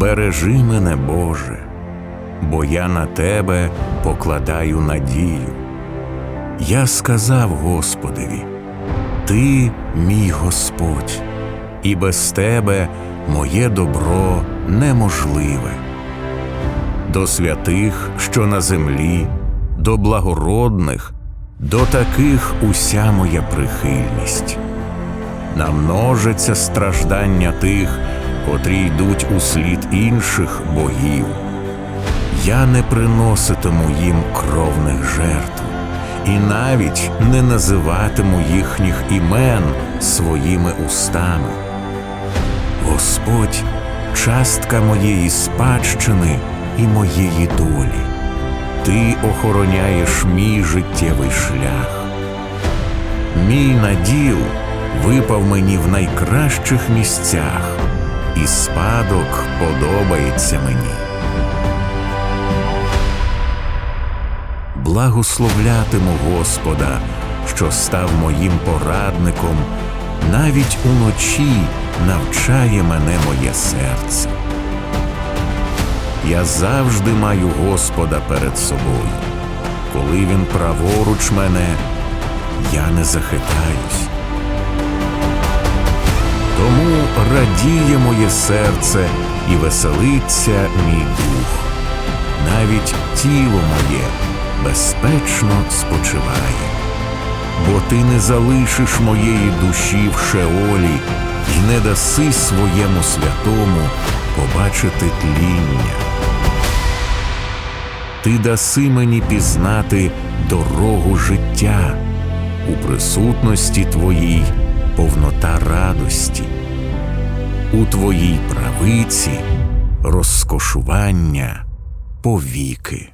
Бережи мене, Боже, бо я на Тебе покладаю надію. Я сказав Господеві, Ти мій Господь, і без Тебе моє добро неможливе. До святих, що на землі, до благородних, до таких уся моя прихильність. Намножиться страждання тих, котрі йдуть у слід інших богів. Я не приноситиму їм кровних жертв і навіть не називатиму їхніх імен своїми устами. Господь частка моєї спадщини і моєї долі. Ти охороняєш мій життєвий шлях. Мій наділ випав мені в найкращих місцях, і спадок подобається мені. Благословлятиму Господа, що став моїм порадником, навіть уночі навчає мене моє серце. Я завжди маю Господа перед собою. Коли він праворуч мене, я не захитаюсь. Радіє моє серце і веселиться мій дух. Навіть тіло моє безпечно спочиває, бо ти не залишиш моєї душі в шеолі й не даси своєму святому побачити тління. Ти даси мені пізнати дорогу життя, у присутності Твоїй повнота радості, у Твоїй правиці розкошування повіки.